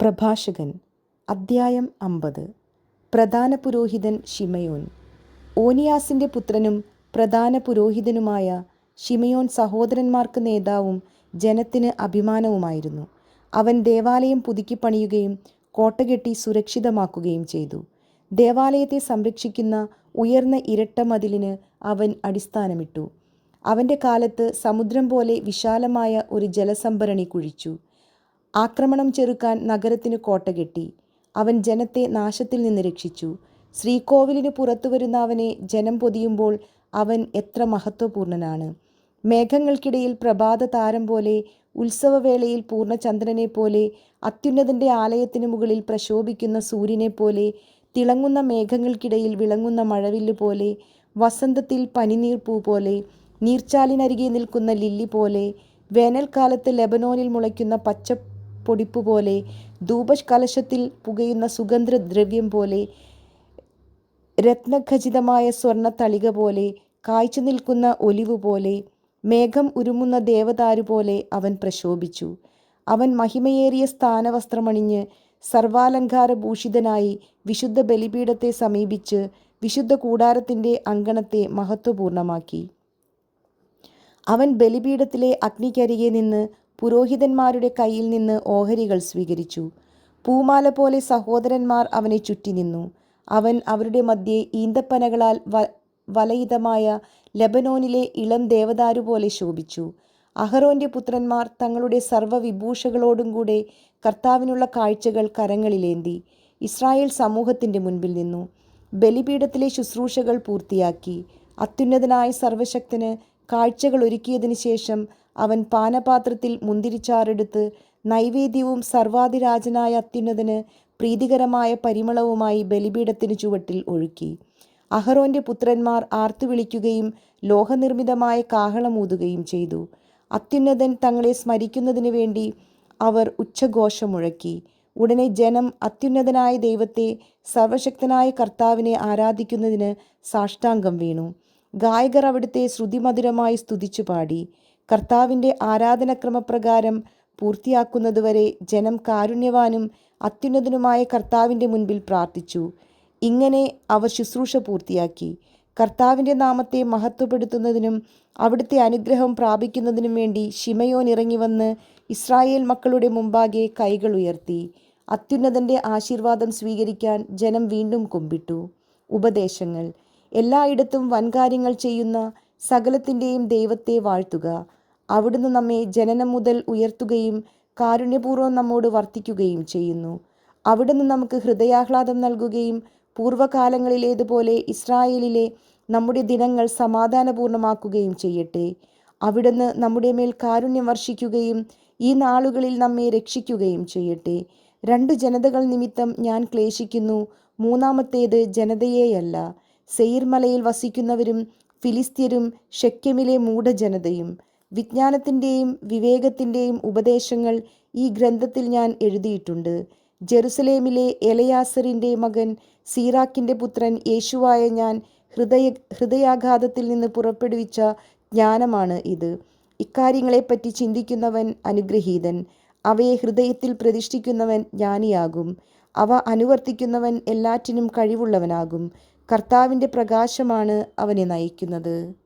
പ്രഭാഷകൻ അദ്ധ്യായം അമ്പത്. പ്രധാന പുരോഹിതൻ ഷിമയോൻ ഓനിയാസിന്റെ പുത്രനും പ്രധാന പുരോഹിതനുമായ ഷിമയോൻ സഹോദരന്മാർക്ക് നേതാവും ജനത്തിന് അഭിമാനവുമായിരുന്നു. അവൻ ദേവാലയം പുതുക്കി പുതുക്കിപ്പണിയുകയും കോട്ടകെട്ടി സുരക്ഷിതമാക്കുകയും ചെയ്തു. ദേവാലയത്തെ സംരക്ഷിക്കുന്ന ഉയർന്ന ഇരട്ട മതിലിന് അവൻ അടിസ്ഥാനമിട്ടു. അവന്റെ കാലത്ത് സമുദ്രം പോലെ വിശാലമായ ഒരു ജലസംഭരണി കുഴിച്ചു. ആക്രമണം ചെറുക്കാൻ നഗരത്തിന് കോട്ട കെട്ടി. അവൻ ജനത്തെ നാശത്തിൽ നിന്ന് രക്ഷിച്ചു. ശ്രീകോവിലിന് പുറത്തു വരുന്ന അവനെ ജനം പൊതിയുമ്പോൾ അവൻ എത്ര മഹത്വപൂർണനാണ്. മേഘങ്ങൾക്കിടയിൽ പ്രഭാത താരം പോലെ ഉത്സവവേളയിൽ പൂർണചന്ദ്രനെ പോലെ അത്യുന്നതന്റെ ആലയത്തിന് മുകളിൽ പ്രശോഭിക്കുന്ന സൂര്യനെ പോലെ തിളങ്ങുന്ന മേഘങ്ങൾക്കിടയിൽ വിളങ്ങുന്ന മഴവില്ല് പോലെ വസന്തത്തിൽ പനിനീർപ്പൂ പോലെ നീർച്ചാലിനരികെ നിൽക്കുന്ന ലില്ലി പോലെ വേനൽക്കാലത്ത് ലെബനോനിൽ മുളയ്ക്കുന്ന പച്ച പൊടിപ്പ് പോലെ ധൂപകലശത്തിൽ പുകയുന്ന സുഗന്ധദ്രവ്യം പോലെ രത്നഖചിതമായ സ്വർണ തളിക പോലെ കായ്ച്ചു നിൽക്കുന്ന ഒലിവ് പോലെ മേഘം ഉരുമുന്ന ദേവതാരു പോലെ അവൻ പ്രശോഭിച്ചു. അവൻ മഹിമയേറിയ സ്ഥാനവസ്ത്രമണിഞ്ഞ് സർവാലങ്കാര ഭൂഷിതനായി വിശുദ്ധ ബലിപീഠത്തെ സമീപിച്ച് വിശുദ്ധ കൂടാരത്തിന്റെ അങ്കണത്തെ മഹത്വപൂർണമാക്കി. അവൻ ബലിപീഠത്തിലെ അഗ്നിക്കരികെ നിന്ന് പുരോഹിതന്മാരുടെ കയ്യിൽ നിന്ന് ഓഹരികൾ സ്വീകരിച്ചു. പൂമാല പോലെ സഹോദരന്മാർ അവനെ ചുറ്റി നിന്നു. അവൻ അവരുടെ മധ്യേ ഈന്തപ്പനകളാൽ വലയിതമായ ലബനോനിലെ ഇളം ദേവദാരു പോലെ ശോഭിച്ചു. അഹറോന്റെ പുത്രന്മാർ തങ്ങളുടെ സർവവിഭൂഷകളോടും കൂടെ കർത്താവിനുള്ള കാഴ്ചകൾ കരങ്ങളിലേന്തി. ഇസ്രായേൽ സമൂഹത്തിന്റെ മുൻപിൽ നിന്നു. ബലിപീഠത്തിലെ ശുശ്രൂഷകൾ പൂർത്തിയാക്കി. അത്യുന്നതനായ സർവശക്തന് കാഴ്ചകൾ ഒരുക്കിയതിനു ശേഷം അവൻ പാനപാത്രത്തിൽ മുന്തിരിച്ചാറെടുത്ത് നൈവേദ്യവും സർവാധിരാജനായ അത്യുന്നതന് പ്രീതികരമായ പരിമളവുമായി ബലിപീഠത്തിന് ചുവട്ടിൽ ഒഴുക്കി. അഹറോന്റെ പുത്രന്മാർ ആർത്തുവിളിക്കുകയും ലോഹനിർമ്മിതമായ കാഹളമൂതുകയും ചെയ്തു. അത്യുന്നതൻ തങ്ങളെ സ്മരിക്കുന്നതിനു വേണ്ടി അവർ ഉച്ചഘോഷമുഴക്കി. ഉടനെ ജനം അത്യുന്നതനായ ദൈവത്തെ സർവശക്തനായ കർത്താവിനെ ആരാധിക്കുന്നതിന് സാഷ്ടാംഗം വീണു. ഗായകർ അവിടുത്തെ ശ്രുതിമധുരമായി സ്തുതിച്ചു പാടി. കർത്താവിന്റെ ആരാധനക്രമപ്രകാരം പൂർത്തിയാക്കുന്നതുവരെ ജനം കാരുണ്യവാനും അത്യുന്നതനുമായ കർത്താവിന്റെ മുൻപിൽ പ്രാർത്ഥിച്ചു. ഇങ്ങനെ അവർ ശുശ്രൂഷ പൂർത്തിയാക്കി. കർത്താവിന്റെ നാമത്തെ മഹത്വപ്പെടുത്തുന്നതിനും അവിടുത്തെ അനുഗ്രഹം പ്രാപിക്കുന്നതിനും വേണ്ടി ഷിമയോൻ ഇറങ്ങി വന്ന് ഇസ്രായേൽ മക്കളുടെ മുമ്പാകെ കൈകൾ ഉയർത്തി. അത്യുന്നതന്റെ ആശീർവാദം സ്വീകരിക്കാൻ ജനം വീണ്ടും കുമ്പിട്ടു. ഉപദേശങ്ങൾ. എല്ലായിടത്തും വൻകാര്യങ്ങൾ ചെയ്യുന്ന സകലത്തിന്റെയും ദൈവത്തെ വാഴ്ത്തുക. അവിടുന്ന് നമ്മെ ജനനം മുതൽ ഉയർത്തുകയും കാരുണ്യപൂർവം നമ്മോട് വർത്തിക്കുകയും ചെയ്യുന്നു. അവിടുന്ന് നമുക്ക് ഹൃദയാഹ്ലാദം നൽകുകയും പൂർവകാലങ്ങളിലേതുപോലെ ഇസ്രായേലിലെ നമ്മുടെ ദിനങ്ങൾ സമാധാനപൂർണമാക്കുകയും ചെയ്യട്ടെ. അവിടുന്ന് നമ്മുടെ മേൽ കാരുണ്യം വർഷിക്കുകയും ഈ നാളുകളിൽ നമ്മെ രക്ഷിക്കുകയും ചെയ്യട്ടെ. രണ്ട് ജനതകൾ നിമിത്തം ഞാൻ ക്ലേശിക്കുന്നു. മൂന്നാമത്തേത് ജനതയെയല്ല. സെയിർമലയിൽ വസിക്കുന്നവരും ഫിലിസ്ത്യരും ഷെക്യമിലെ മൂഢജനതയും. വിജ്ഞാനത്തിന്റെയും വിവേകത്തിന്റെയും ഉപദേശങ്ങൾ ഈ ഗ്രന്ഥത്തിൽ ഞാൻ എഴുതിയിട്ടുണ്ട്. ജെറുസലേമിലെ എലയാസറിന്റെ മകൻ സീറാക്കിന്റെ പുത്രൻ യേശുവായ ഞാൻ ഹൃദയ ഹൃദയാഘാതത്തിൽ നിന്ന് പുറപ്പെടുവിച്ച ജ്ഞാനമാണ് ഇത്. ഇക്കാര്യങ്ങളെപ്പറ്റി ചിന്തിക്കുന്നവൻ അനുഗ്രഹീതൻ. അവയെ ഹൃദയത്തിൽ പ്രതിഷ്ഠിക്കുന്നവൻ ജ്ഞാനിയാകും. അവ അനുവർത്തിക്കുന്നവൻ എല്ലാറ്റിനും കഴിവുള്ളവനാകും. കർത്താവിന്റെ പ്രകാശമാണ് അവനെ നയിക്കുന്നത്.